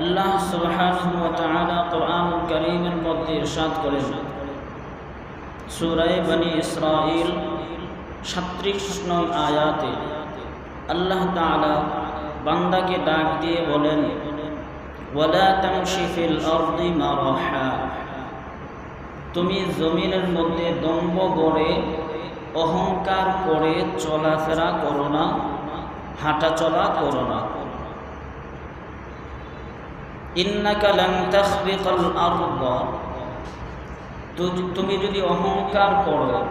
আল্লাহ কোরআনুল মধ্যে ইরশাদ করেন। সূরা বনি 37 নং আয়াতে আল্লাহ তালা বান্দাকে ডাক দিয়ে বলেন তুমি জমিনের মধ্যে দম্ভ গড়ে, অহংকার করে চলাফেরা করো না হাঁটা চলা করো না। তুমি যদি অহংকার করো,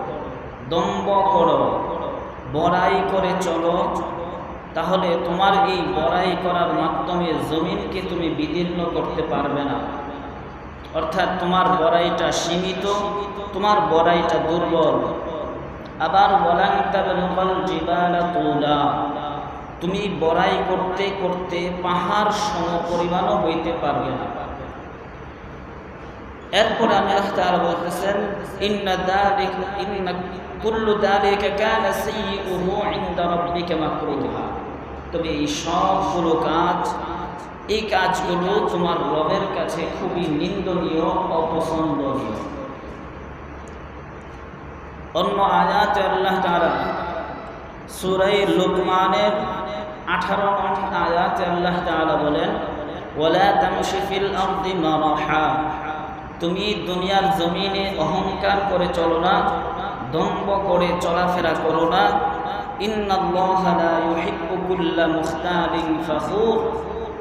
দম্ভ করো, বড়াই করে চলো, তাহলে তোমার এই বড়াই করার মাধ্যমে জমিনকে তুমি বিদীর্ণ করতে পারবে না। অর্থাৎ তোমার বড়াইটা সীমিত, তোমার বড়াইটা দুর্বল। আবার বলাঙ্কাবল জিবালা তুলা। তুমি বড়াই করতে করতে পাহাড় সম পরিমাণও হইতে পারবে না। এরপরে আল্লাহ তাআলা বলতেছেন, ইন্না দালিকা, ইন্না কুল্লু দালিকা কানা সাইয়্যুহু ইনদা রাব্বিকা মাকরুহা। তবে এই সবগুলো কাজ, এই কাজগুলো তোমার রবের কাছে খুবই নিন্দনীয়, অপছন্দনীয়। অন্য আয়াতে আল্লাহ তাআলা সূরা লুকমানের 18 নং আয়াতে আল্লাহ তাআলা বলেন, ওয়ালা তামশি ফিল আরদি তুমি দুনিয়ার জমিনে অহংকার করে চলো না, দম্ভ করে চলাফেরা করো না।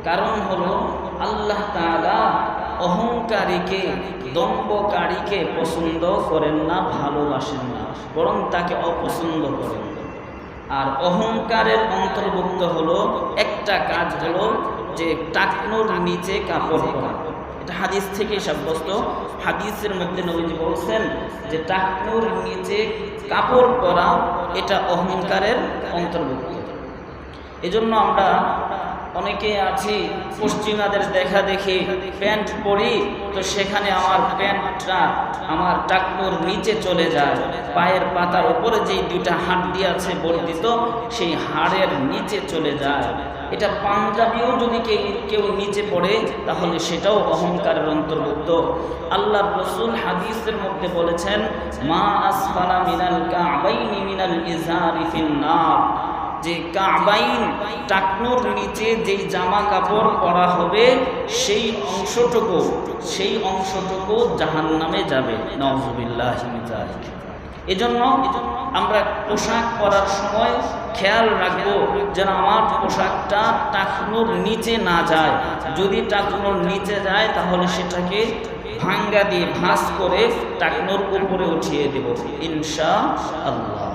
কারণ হলো, আল্লাহ তাআলা অহংকারীকে, দম্ভকারীকে পছন্দ করেন না, ভালোবাসেন না, বরং তাকে অপছন্দ করেন। আর অহংকারের অন্তর্ভুক্ত হলো একটা কাজ হলো যে টাকনোর নিচে কাপড় পরা। এটা হাদিস থেকে সাব্যস্ত। হাদিসের মধ্যে নবীজি বলছেন যে টাকনোর নিচে কাপড় পরা, এটা অহংকারের অন্তর্ভুক্ত। এজন্য আমরা অনেকে আছি, পশ্চিমাদের দেখা দেখি, প্যান্ট পরি, তো সেখানে আমার প্যান্টটা, আমার টাকনুর নিচে চলে যায়। পায়ের পাতার উপরে যেই দুইটা হাড্ডি আছে বর্ধিত, সেই হাড়ের নিচে চলে যায়। এটা পাঞ্জাবিও যদি কেউ নিচে পড়ে, তাহলে সেটাও অহংকারের অন্তর্ভুক্ত। আল্লাহ রসুল হাদিসের মধ্যে বলেছেন, মা আসফালা মিনাল কাবাইনি মিনাল ইজারি যে কাবাইন টাকনুর নিচে যেই জামা কাপড় পরা হবে, সেই অংশটুকু সেই অংশটুকু জাহান নামে যাবে নজবিল্লাহ এজন্য আমরা পোশাক পরার সময় খেয়াল রাখব যেন আমার পোশাকটা টাকনোর নিচে না যায়। যদি টাকনুর নিচে যায়, তাহলে সেটাকে ভাঙ্গা দিয়ে ভাঁজ করে টাকনুর উপরে উঠিয়ে দেব। ইনশা আল্লাহ